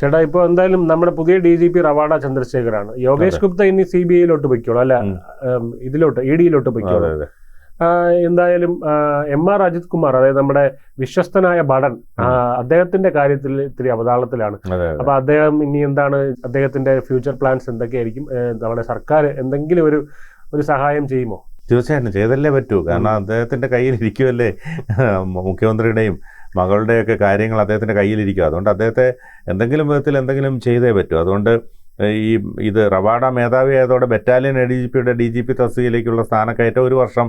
ചേട്ടാ ഇപ്പൊ എന്തായാലും നമ്മുടെ പുതിയ ഡി ജി പി റവാഡ ചന്ദ്രശേഖരാണ്. യോഗേഷ് ഗുപ്ത ഇനി സി ബി ഐയിലോട്ട് പൊയ്ക്കോളൂ അല്ല ഇതിലോട്ട് ഇ ഡിയിലോട്ട് പൊയ്ക്കോളൂ. എന്തായാലും എം ആർ അജിത് കുമാർ അതായത് നമ്മുടെ വിശ്വസ്തനായ ഭടൻ അദ്ദേഹത്തിന്റെ കാര്യത്തിൽ ഇത്തിരി അവതാളത്തിലാണ്. അപ്പൊ അദ്ദേഹം ഇനി എന്താണ് അദ്ദേഹത്തിന്റെ ഫ്യൂച്ചർ പ്ലാൻസ് എന്തൊക്കെയായിരിക്കും നമ്മുടെ സർക്കാർ എന്തെങ്കിലും ഒരു ഒരു സഹായം ചെയ്യുമോ? തീർച്ചയായിട്ടും ചെയ്തല്ലേ പറ്റൂ. കാരണം അദ്ദേഹത്തിന്റെ കയ്യിൽ ഇരിക്കുമല്ലേ മുഖ്യമന്ത്രിയുടെയും മകളുടെയൊക്കെ കാര്യങ്ങൾ അദ്ദേഹത്തിന്റെ കയ്യിലിരിക്കും. അതുകൊണ്ട് അദ്ദേഹത്തെ എന്തെങ്കിലും വിധത്തിൽ എന്തെങ്കിലും ചെയ്തേ പറ്റൂ. അതുകൊണ്ട് ഈ ഇത് റവാഡ മേധാവി ആയതോടെ ബറ്റാലിയൻ എ ഡി ജി പിയുടെ ഡി ജി പി തസ്തികയിലേക്കുള്ള സ്ഥാനക്കയറ്റം ഒരു വർഷം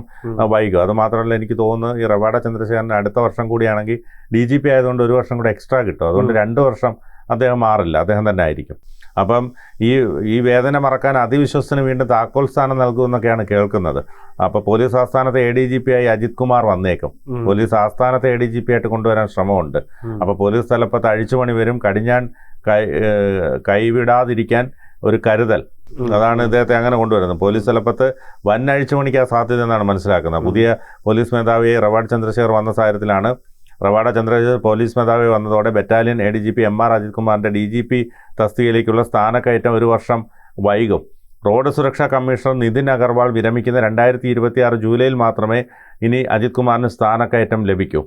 വൈകും. അത് മാത്രമല്ല എനിക്ക് തോന്നുന്നു ഈ റവാഡ ചന്ദ്രശേഖരൻ അടുത്ത വർഷം കൂടിയാണെങ്കിൽ ഡി ജി പി ആയതുകൊണ്ട് ഒരു വർഷം കൂടെ എക്സ്ട്രാ കിട്ടും. അതുകൊണ്ട് രണ്ട് വർഷം അദ്ദേഹം മാറില്ല. അദ്ദേഹം തന്നെ ആയിരിക്കും. അപ്പം ഈ ഈ വേദന മറക്കാൻ അതിവിശ്വസ്തന് വീണ്ടും താക്കോൽ സ്ഥാനം നൽകുമെന്നൊക്കെയാണ് കേൾക്കുന്നത്. അപ്പോൾ പോലീസ് ആസ്ഥാനത്തെ എ ഡി ജി പി ആയി അജിത് കുമാർ വന്നേക്കും. പോലീസ് ആസ്ഥാനത്തെ എ ഡി ജി പി ആയിട്ട് കൊണ്ടുവരാൻ ശ്രമമുണ്ട്. അപ്പോൾ പോലീസ് തലപ്പത്ത് അഴിച്ചുപണി വരും. കടിഞ്ഞാൻ കൈ കൈവിടാതിരിക്കാൻ ഒരു കരുതൽ. അതാണ് ഇദ്ദേഹത്തെ അങ്ങനെ കൊണ്ടുവരുന്നത്. പോലീസ് തലപ്പത്ത് വൻ അഴിച്ചുപണിക്കാൻ സാധ്യത എന്നാണ് മനസ്സിലാക്കുന്നത്. പുതിയ പോലീസ് മേധാവിയെ റവാഡ് ചന്ദ്രശേഖർ വന്ന സാഹചര്യത്തിലാണ് റവാഡ ചന്ദ്രശേഖർ പോലീസ് മേധാവി വന്നതോടെ battalion A D G P M R Ajith D G P തസ്തികയിലേക്കുള്ള സ്ഥാനക്കയറ്റം ഒരു വർഷം വൈകും. റോഡ് സുരക്ഷാ കമ്മീഷണർ നിതിൻ അഗർവാൾ വിരമിക്കുന്ന രണ്ടായിരത്തി ഇരുപത്തിയാറ് ജൂലൈയിൽ മാത്രമേ ഇനി അജിത് കുമാറിന് സ്ഥാനക്കയറ്റം ലഭിക്കൂ.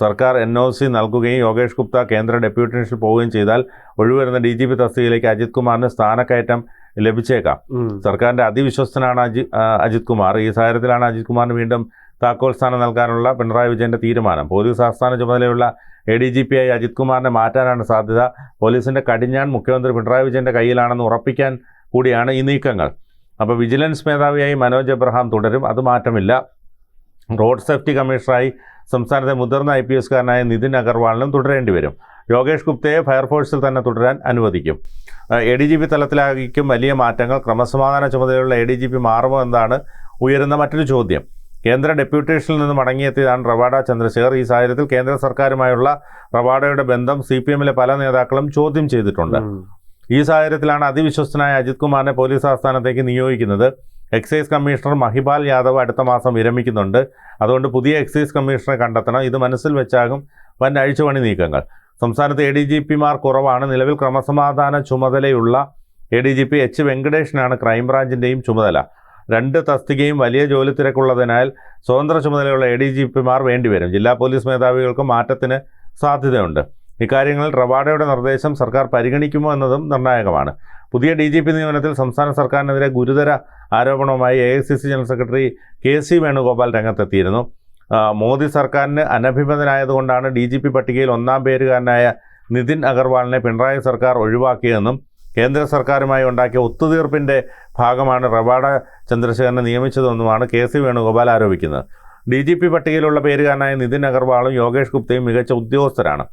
സർക്കാർ എൻ ഒ സി നൽകുകയും യോഗേഷ് ഗുപ്ത കേന്ദ്ര ഡെപ്യൂട്ടേഷനിൽ പോവുകയും ചെയ്താൽ ഒഴിവരുന്ന ഡി ജി പി തസ്തികയിലേക്ക് അജിത് കുമാറിന് സ്ഥാനക്കയറ്റം ലഭിച്ചേക്കാം. സർക്കാരിന്റെ സർക്കാരിന്റെ അതിവിശ്വസ്തനാണ് അജി അജിത് കുമാർ ഈ സാഹചര്യത്തിലാണ് അജിത് കുമാറിന് വീണ്ടും താക്കോൽ സ്ഥാനം നൽകാനുള്ള പിണറായി വിജയന്റെ തീരുമാനം. പോലീസ് ആസ്ഥാന ചുമതലയുള്ള എ ഡി ജി പി ആയി അജിത് കുമാറിനെ മാറ്റാനാണ് സാധ്യത. പോലീസിന്റെ കടിഞ്ഞാൺ മുഖ്യമന്ത്രി പിണറായി വിജയന്റെ കയ്യിലാണെന്ന് ഉറപ്പിക്കാൻ കൂടിയാണ് ഈ നീക്കങ്ങൾ. അപ്പോൾ വിജിലൻസ് മേധാവിയായി മനോജ് എബ്രഹാം തുടരും. അത് മാറ്റമില്ല. റോഡ് സേഫ്റ്റി കമ്മീഷണറായി സംസ്ഥാനത്തെ മുതിർന്ന ഐ പി എസ്കാരനായ നിതിൻ അഗർവാളിനും തുടരേണ്ടി വരും. യോഗേഷ് ഗുപ്തയെ ഫയർഫോഴ്സിൽ തന്നെ തുടരാൻ അനുവദിക്കും. എ ഡി ജി പി തലത്തിലായിരിക്കും വലിയ മാറ്റങ്ങൾ. ക്രമസമാധാന ചുമതലയുള്ള എ ഡി ജി പി മാറുമോ എന്നാണ് ഉയരുന്ന മറ്റൊരു ചോദ്യം. കേന്ദ്ര ഡെപ്യൂട്ടേഷനിൽ നിന്ന് മടങ്ങിയെത്തിയതാണ് റവാഡ ചന്ദ്രശേഖർ. ഈ സാഹചര്യത്തിൽ കേന്ദ്ര സർക്കാരുമായുള്ള റവാഡയുടെ ബന്ധം സി പി എമ്മിലെ പല നേതാക്കളും ചോദ്യം ചെയ്തിട്ടുണ്ട്. ഈ സാഹചര്യത്തിലാണ് അതിവിശ്വസ്തനായ അജിത് കുമാറിനെ പോലീസ് ആസ്ഥാനത്തേക്ക് നിയോഗിക്കുന്നത്. എക്സൈസ് കമ്മീഷണർ മഹിപാൽ യാദവ് അടുത്ത മാസം വിരമിക്കുന്നുണ്ട്. അതുകൊണ്ട് പുതിയ എക്സൈസ് കമ്മീഷണറെ കണ്ടെത്തണം. ഇത് മനസ്സിൽ വെച്ചാകും വൻ അഴിച്ചുപണി നീക്കങ്ങൾ. സംസ്ഥാനത്ത് എ ഡി ജി പിമാർ കുറവാണ്. നിലവിൽ ക്രമസമാധാന ചുമതലയുള്ള A D G P H വെങ്കടേഷിനാണ് ക്രൈംബ്രാഞ്ചിന്റെയും ചുമതല. രണ്ട് തസ്തികയും വലിയ ജോലി തിരക്കുള്ളതിനാൽ സ്വതന്ത്ര ചുമതലയുള്ള എ ഡി ജി പിമാർ വേണ്ടിവരും. ജില്ലാ പോലീസ് മേധാവികൾക്കും മാറ്റത്തിന് സാധ്യതയുണ്ട്. ഇക്കാര്യങ്ങളിൽ റവാഡയുടെ നിർദ്ദേശം സർക്കാർ പരിഗണിക്കുമോ എന്നതും നിർണായകമാണ്. പുതിയ ഡി ജി പി നിയമനത്തിൽ സംസ്ഥാന സർക്കാരിനെതിരെ ഗുരുതര ആരോപണവുമായി A I C C general secretary K C Venugopal രംഗത്തെത്തിയിരുന്നു. മോദി സർക്കാരിന് അനഭിമതനായതുകൊണ്ടാണ് ഡി ജി പി പട്ടികയിൽ ഒന്നാം പേരുകാരനായ നിതിൻ അഗർവാളിനെ പിണറായി സർക്കാർ ഒഴിവാക്കിയതെന്നും കേന്ദ്ര സർക്കാരുമായി ഉണ്ടാക്കിയ ഒത്തുതീർപ്പിന്റെ ഭാഗമാണ് റവാഡ ചന്ദ്രശേഖരനെ നിയമിച്ചതെന്നുമാണ് കെ സി വേണുഗോപാൽ ആരോപിക്കുന്നത്. ഡി ജി പി പട്ടികയിലുള്ള പേരുകാരനായ നിതിൻ അഗർവാളും യോഗേഷ് ഗുപ്തയും മികച്ച ഉദ്യോഗസ്ഥരാണ്.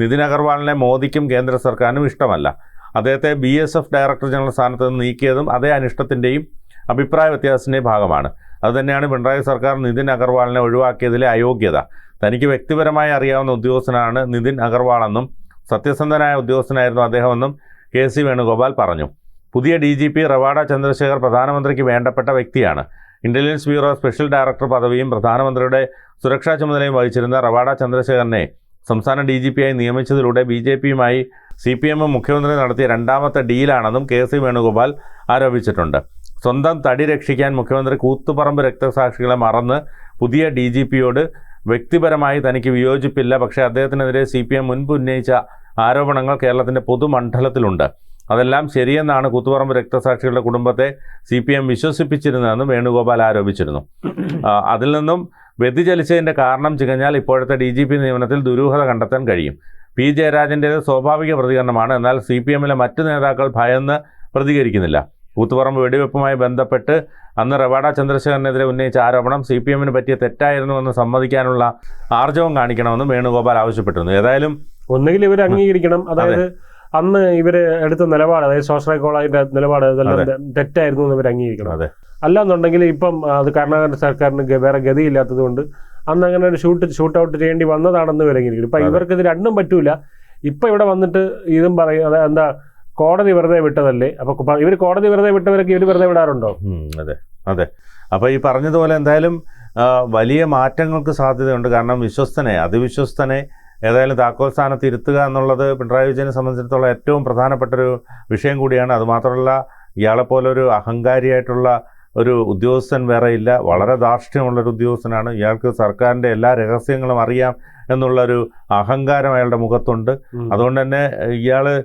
നിതിൻ അഗർവാളിനെ മോദിക്കും കേന്ദ്ര സർക്കാരിനും ഇഷ്ടമല്ല. അദ്ദേഹത്തെ B S F director general സ്ഥാനത്ത് നിന്ന് നീക്കിയതും അതേ അനിഷ്ടത്തിന്റെയും അഭിപ്രായ വ്യത്യാസത്തിന്റെയും ഭാഗമാണ്. അതുതന്നെയാണ് പിണറായി സർക്കാർ നിതിൻ അഗർവാളിനെ ഒഴിവാക്കിയതിലെ അയോഗ്യത. തനിക്ക് വ്യക്തിപരമായി അറിയാവുന്ന ഉദ്യോഗസ്ഥനാണ് നിതിൻ അഗർവാളെന്നും സത്യസന്ധനായ ഉദ്യോഗസ്ഥനായിരുന്നു അദ്ദേഹമെന്നും കെ സി വേണുഗോപാൽ പറഞ്ഞു. പുതിയ D G P Ravada Chandrashekhar പ്രധാനമന്ത്രിക്ക് വേണ്ടപ്പെട്ട വ്യക്തിയാണ്. ഇന്റലിജൻസ് ബ്യൂറോ സ്പെഷ്യൽ ഡയറക്ടർ പദവിയും പ്രധാനമന്ത്രിയുടെ സുരക്ഷാ ചുമതലയും വഹിച്ചിരുന്ന റവാഡ ചന്ദ്രശേഖരനെ സംസ്ഥാന ഡി ജി പിയായി നിയമിച്ചതിലൂടെ ബി ജെ പിയുമായി സി പി എമ്മും മുഖ്യമന്ത്രി നടത്തിയ രണ്ടാമത്തെ ഡീലാണെന്നും കെ സി വേണുഗോപാൽ ആരോപിച്ചിട്ടുണ്ട്. സ്വന്തം തടി രക്ഷിക്കാൻ മുഖ്യമന്ത്രി കൂത്തുപറമ്പ് രക്തസാക്ഷികളെ മറന്ന് പുതിയ ഡി ജി പിയോട് വ്യക്തിപരമായി തനിക്ക് വിയോജിപ്പില്ല. പക്ഷേ അദ്ദേഹത്തിനെതിരെ സി പി എം മുൻപ് ഉന്നയിച്ച ആരോപണങ്ങൾ കേരളത്തിന്റെ പൊതുമണ്ഡലത്തിലുണ്ട്. അതെല്ലാം ശരിയെന്നാണ് കൂത്തുപറമ്പ് രക്തസാക്ഷികളുടെ കുടുംബത്തെ സി പി എം വിശ്വസിപ്പിച്ചിരുന്നതെന്ന് വേണുഗോപാൽ ആരോപിച്ചിരുന്നു. അതിൽ നിന്നും വ്യതിചലിച്ചതിന്റെ കാരണം ചികഞ്ഞാൽ ഇപ്പോഴത്തെ ഡി ജി പി നിയമനത്തിൽ ദുരൂഹത കണ്ടെത്താൻ കഴിയും. പി ജയരാജന്റേത് സ്വാഭാവിക പ്രതികരണമാണ്. എന്നാൽ സി പി എമ്മിലെ മറ്റു നേതാക്കൾ ഭയന്ന് പ്രതികരിക്കുന്നില്ല. കൂത്തുപറമ്പ് വെടിവെപ്പുമായി ബന്ധപ്പെട്ട് അന്ന് റവാഡ ചന്ദ്രശേഖരനെതിരെ ഉന്നയിച്ച ആരോപണം സി പി എമ്മിന് പറ്റിയ തെറ്റായിരുന്നുവെന്ന് സമ്മതിക്കാനുള്ള ആർജവം കാണിക്കണമെന്നും വേണുഗോപാൽ ആവശ്യപ്പെട്ടിരുന്നു. ഏതായാലും ഒന്നുകിൽ ഇവർ അംഗീകരിക്കണം. അതായത് അന്ന് ഇവർ എടുത്ത നിലപാട് അതായത് സ്വാശ്രയ കോളേജിന്റെ നിലപാട് ഇതെല്ലാം തെറ്റായിരുന്നു എന്ന് ഇവർ അംഗീകരിക്കണം. അതെ. അല്ലാന്നുണ്ടെങ്കിൽ ഇപ്പം അത് കർണാടക സർക്കാരിന് വേറെ ഗതിയില്ലാത്തത് കൊണ്ട് അന്ന് അങ്ങനെ ഒരു ഷൂട്ട് ഷൂട്ട് ഔട്ട് ചെയ്യേണ്ടി വന്നതാണെന്ന് ഇവർ അംഗീകരിക്കും ഇപ്പൊ ഇവർക്ക് ഇത് രണ്ടും പറ്റൂല. ഇപ്പൊ ഇവിടെ വന്നിട്ട് ഇതും പറയും അതാ എന്താ കോടതി വെറുതെ വിട്ടതല്ലേ? അപ്പൊ ഇവർ കോടതി വെറുതെ വിട്ടവരൊക്കെ ഇവർ വെറുതെ വിടാറുണ്ടോ? അതെ. അതെ. അപ്പോൾ ഈ പറഞ്ഞതുപോലെ എന്തായാലും വലിയ മാറ്റങ്ങൾക്ക് സാധ്യതയുണ്ട്. കാരണം വിശ്വസ്തനെ അതിവിശ്വസ്തനെ ഏതായാലും താക്കോൽ സ്ഥാനത്ത് ഇരുത്തുക എന്നുള്ളത് പിണറായി വിജയനെ സംബന്ധിച്ചിടത്തോളം ഏറ്റവും പ്രധാനപ്പെട്ടൊരു വിഷയം കൂടിയാണ്. അതുമാത്രമല്ല ഇയാളെപ്പോലൊരു അഹങ്കാരിയായിട്ടുള്ള ഒരു ഉദ്യോഗസ്ഥൻ വേറെ ഇല്ല. വളരെ ധാർഷ്ട്യമുള്ളൊരു ഉദ്യോഗസ്ഥനാണ്. ഇയാൾക്ക് സർക്കാരിന്റെ എല്ലാ രഹസ്യങ്ങളും അറിയാം എന്നുള്ളൊരു അഹങ്കാരം അയാളുടെ മുഖത്തുണ്ട്. അതുകൊണ്ട് തന്നെ ഇയാൾ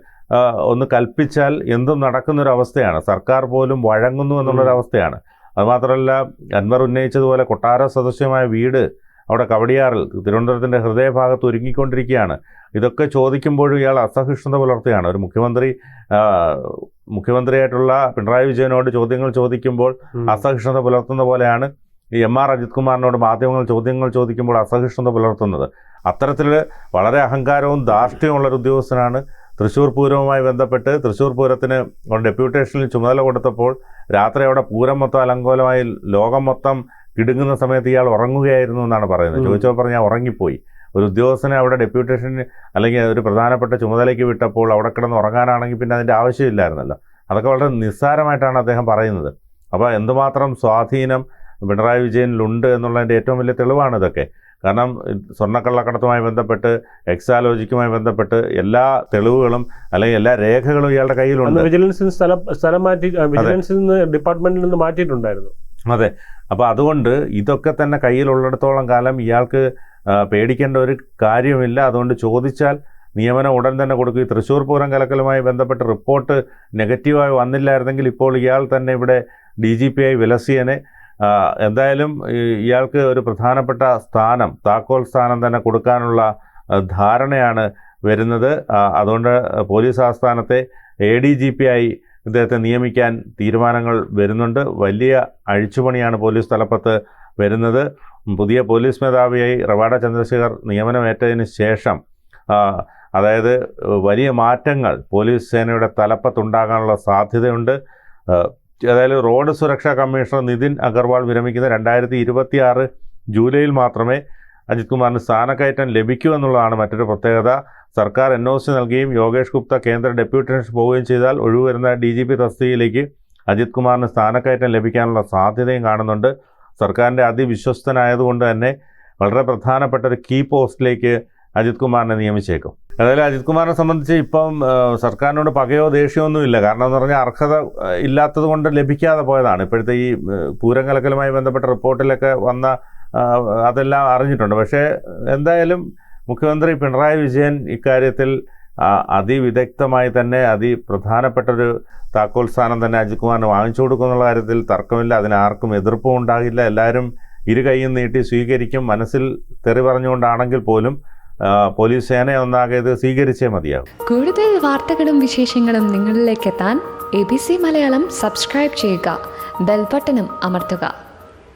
ഒന്ന് കൽപ്പിച്ചാൽ എന്തും നടക്കുന്നൊരു അവസ്ഥയാണ്. സർക്കാർ പോലും വഴങ്ങുന്നു എന്നുള്ളൊരവസ്ഥയാണ് അതുമാത്രമല്ല അൻവർ ഉന്നയിച്ചതുപോലെ കൊട്ടാര സദസ്യമായ വീട് അവിടെ കവടിയാറിൽ തിരുവനന്തപുരത്തിന്റെ ഹൃദയഭാഗത്ത് ഒരുങ്ങിക്കൊണ്ടിരിക്കുകയാണ്. ഇതൊക്കെ ചോദിക്കുമ്പോഴും ഇയാൾ അസഹിഷ്ണുത പുലർത്തുകയാണ്. ഒരു മുഖ്യമന്ത്രി മുഖ്യമന്ത്രിയായിട്ടുള്ള പിണറായി വിജയനോട് ചോദ്യങ്ങൾ ചോദിക്കുമ്പോൾ. അസഹിഷ്ണുത പുലർത്തുന്ന പോലെയാണ് ഈ എം ആർ അജിത് കുമാറിനോട് മാധ്യമങ്ങൾ ചോദ്യങ്ങൾ ചോദിക്കുമ്പോൾ അസഹിഷ്ണുത പുലർത്തുന്നത്. അത്തരത്തിൽ വളരെ അഹങ്കാരവും ധാർഷ്ട്യവും ഉള്ളൊരു ഉദ്യോഗസ്ഥനാണ്. തൃശ്ശൂർ പൂരവുമായി ബന്ധപ്പെട്ട് തൃശ്ശൂർ പൂരത്തിന് ഡെപ്യൂട്ടേഷനിൽ ചുമതല കൊടുത്തപ്പോൾ രാത്രി അവിടെ പൂരം മൊത്തം അലങ്കോലമായി ലോകം മൊത്തം കിടുങ്ങുന്ന സമയത്ത് ഇയാൾ ഉറങ്ങുകയായിരുന്നു എന്നാണ് പറയുന്നത്. ചോദിച്ചപ്പോൾ പറഞ്ഞാൽ ഉറങ്ങിപ്പോയി. ഒരു ഉദ്യോഗസ്ഥനെ അവിടെ ഡെപ്യൂട്ടേഷന് അല്ലെങ്കിൽ ഒരു പ്രധാനപ്പെട്ട ചുമതലയ്ക്ക് വിട്ടപ്പോൾ അവിടെ കിടന്ന് ഉറങ്ങാനാണെങ്കിൽ പിന്നെ അതിന്റെ ആവശ്യമില്ലായിരുന്നല്ലോ. അതൊക്കെ വളരെ നിസ്സാരമായിട്ടാണ് അദ്ദേഹം പറയുന്നത്. അപ്പോൾ എന്തുമാത്രം സ്വാധീനം പിണറായി വിജയനിലുണ്ട് എന്നുള്ളതിന്റെ ഏറ്റവും വലിയ തെളിവാണ് ഇതൊക്കെ. കാരണം സ്വർണക്കള്ളക്കടത്തുമായി ബന്ധപ്പെട്ട് എക്സാലോജിക്കുമായി ബന്ധപ്പെട്ട് എല്ലാ തെളിവുകളും അല്ലെങ്കിൽ എല്ലാ രേഖകളും ഇയാളുടെ കയ്യിലുണ്ട്. വിജിലൻസിൽ നിന്ന് സ്ഥലം സ്ഥലം മാറ്റി വിജിലൻസിൽ നിന്ന് ഡിപ്പാർട്ട്മെന്റിൽ നിന്ന് മാറ്റിയിട്ടുണ്ടായിരുന്നു. അതെ. അപ്പോൾ അതുകൊണ്ട് ഇതൊക്കെ തന്നെ കയ്യിലുള്ളിടത്തോളം കാലം ഇയാൾക്ക് പേടിക്കേണ്ട ഒരു കാര്യമില്ല അതുകൊണ്ട് ചോദിച്ചാൽ നിയമനം ഉടൻ തന്നെ കൊടുക്കും. ഈ തൃശ്ശൂർ പൂരം കലക്കലുമായി ബന്ധപ്പെട്ട് റിപ്പോർട്ട് നെഗറ്റീവായി വന്നില്ലായിരുന്നെങ്കിൽ ഇപ്പോൾ ഇയാൾ തന്നെ ഇവിടെ ഡി ജി പി ആയി വിലസിയനെ എന്തായാലും ഇയാൾക്ക് ഒരു പ്രധാനപ്പെട്ട സ്ഥാനം താക്കോൽ സ്ഥാനം തന്നെ കൊടുക്കാനുള്ള ധാരണയാണ് വരുന്നത്. അതുകൊണ്ട് പോലീസ് ആസ്ഥാനത്തെ എ ഡി ജി പി ആയി ഇദ്ദേഹത്തെ നിയമിക്കാൻ തീരുമാനങ്ങൾ വരുന്നുണ്ട്. വലിയ അഴിച്ചുപണിയാണ് പോലീസ് തലപ്പത്ത് വരുന്നത്. പുതിയ പോലീസ് മേധാവിയായി റവാഡ ചന്ദ്രശേഖർ നിയമനമേറ്റതിന് ശേഷം അതായത് വലിയ മാറ്റങ്ങൾ പോലീസ് സേനയുടെ തലപ്പത്തുണ്ടാകാനുള്ള സാധ്യതയുണ്ട്. അതായത് റോഡ് സുരക്ഷാ കമ്മീഷണർ നിതിൻ അഗർവാൾ വിരമിക്കുന്ന രണ്ടായിരത്തി ഇരുപത്തി ആറ് ജൂലൈയിൽ മാത്രമേ അജിത് കുമാറിന് സ്ഥാനക്കയറ്റം ലഭിക്കൂ എന്നുള്ളതാണ് മറ്റൊരു പ്രത്യേകത. സർക്കാർ എൻ ഒ സി നൽകുകയും യോഗേഷ് ഗുപ്ത കേന്ദ്ര ഡെപ്യൂട്ടി കമ്മീഷൻ പോവുകയും ചെയ്താൽ ഒഴിവുവരുന്ന ഡി ജി പി തസ്തികയിലേക്ക് അജിത് കുമാറിന് സ്ഥാനക്കയറ്റം ലഭിക്കാനുള്ള സാധ്യതയും കാണുന്നുണ്ട്. സർക്കാരിന്റെ അതിവിശ്വസ്തനായതുകൊണ്ട് തന്നെ വളരെ പ്രധാനപ്പെട്ട ഒരു കീ പോസ്റ്റിലേക്ക് അജിത് കുമാറിനെ നിയമിച്ചേക്കും. അതായത് അജിത് കുമാറിനെ സംബന്ധിച്ച് ഇപ്പം സർക്കാരിനോട് പകയോ ദേഷ്യമോ ഒന്നുമില്ല കാരണം എന്ന് പറഞ്ഞാൽ അർഹത ഇല്ലാത്തത് കൊണ്ട് ലഭിക്കാതെ പോയതാണ്. ഇപ്പോഴത്തെ ഈ പൂരം കലക്കലുമായി ബന്ധപ്പെട്ട റിപ്പോർട്ടിലൊക്കെ വന്ന അതെല്ലാം അറിഞ്ഞിട്ടുണ്ട്. പക്ഷേ എന്തായാലും മുഖ്യമന്ത്രി പിണറായി വിജയൻ ഇക്കാര്യത്തിൽ അതിവിദഗ്ധമായി തന്നെ അതിപ്രധാനപ്പെട്ടൊരു താക്കോൽ സ്ഥാനം തന്നെ അജിത് കുമാറിന് വാങ്ങിച്ചു കൊടുക്കുന്നുള്ള കാര്യത്തിൽ തർക്കമില്ല. അതിനാർക്കും എതിർപ്പും ഉണ്ടാകില്ല. എല്ലാവരും ഇരു കൈയും നീട്ടി സ്വീകരിക്കും. മനസ്സിൽ തെറി പറഞ്ഞുകൊണ്ടാണെങ്കിൽ പോലും പോലീസ് സേന ഒന്നാകെ ഇത് സ്വീകരിച്ചേ മതിയാകും. കൂടുതൽ വാർത്തകളും വിശേഷങ്ങളും നിങ്ങളിലേക്ക് എത്താൻ A B C Malayalam subscribe ചെയ്യുക. ബെൽബട്ടനും അമർത്തുക.